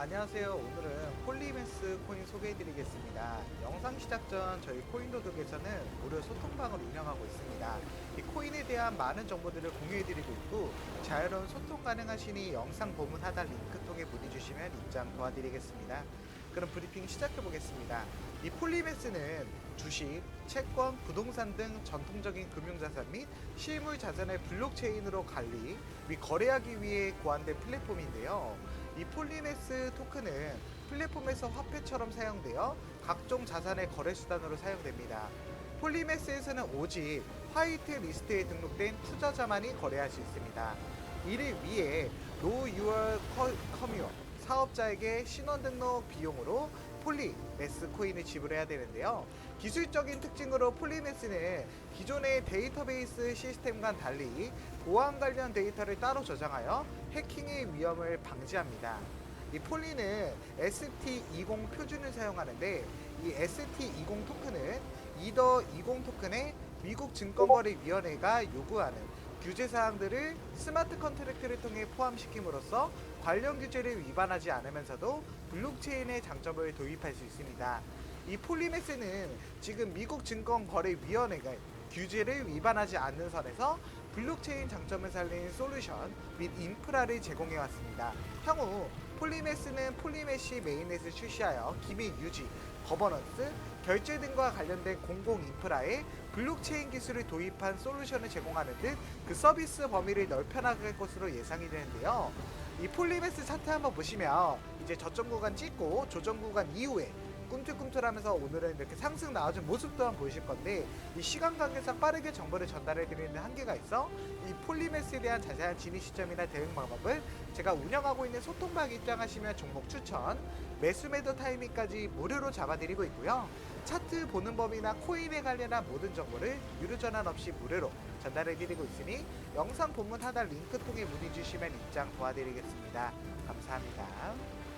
안녕하세요. 오늘은 폴리메스 코인 소개해드리겠습니다. 영상 시작 전 저희 코인도둑에서는 무료 소통방을 운영하고 있습니다. 이 코인에 대한 많은 정보들을 공유해드리고 있고 자유로운 소통 가능하시니 영상 보문 하단 링크 통해 문의 주시면 입장 도와드리겠습니다. 그럼 브리핑 시작해보겠습니다. 이 폴리메스는 주식, 채권, 부동산 등 전통적인 금융자산 및 실물 자산을 블록체인으로 관리 및 거래하기 위해 고안된 플랫폼인데요. 이 폴리메스 토큰은 플랫폼에서 화폐처럼 사용되어 각종 자산의 거래 수단으로 사용됩니다. 폴리메스에서는 오직 화이트 리스트에 등록된 투자자만이 거래할 수 있습니다. 이를 위해 Know Your Commune 사업자에게 신원 등록 비용으로 폴리 메스 코인을 지불해야 되는데요. 기술적인 특징으로 폴리메스는 기존의 데이터베이스 시스템과는 달리 보안 관련 데이터를 따로 저장하여 해킹의 위험을 방지합니다. 이 폴리는 ST20 표준을 사용하는데 이 ST20 토큰은 이더 20 토큰의 미국 증권거래위원회가 요구하는 규제 사항들을 스마트 컨트랙트를 통해 포함시킴으로써 관련 규제를 위반하지 않으면서도 블록체인의 장점을 도입할 수 있습니다. 이 폴리메스는 지금 미국 증권거래위원회가 규제를 위반하지 않는 선에서 블록체인 장점을 살린 솔루션 및 인프라를 제공해 왔습니다. 향후 폴리메스는 폴리메시 메인넷을 출시하여 기밀 유지, 거버넌스, 결제 등과 관련된 공공 인프라에 블록체인 기술을 도입한 솔루션을 제공하는 등그 서비스 범위를 넓혀나갈 것으로 예상이 되는데요. 이 폴리메스 차트 한번 보시면 이제 저점 구간 찍고 조정 구간 이후에 꿈틀꿈틀하면서 오늘은 이렇게 상승 나와준 모습 또한 보이실 건데 이 시간 관계상 빠르게 정보를 전달해 드리는 한계가 있어 이 폴리메스에 대한 자세한 진입 시점이나 대응 방법을 제가 운영하고 있는 소통방 입장하시면 종목 추천 매수 매도 타이밍까지 무료로 잡아드리고 있고요. 차트 보는 법이나 코인에 관련한 모든 정보를 유료 전환 없이 무료로 전달해 드리고 있으니 영상 본문 하단 링크 통해 문의 주시면 입장 도와드리겠습니다. 감사합니다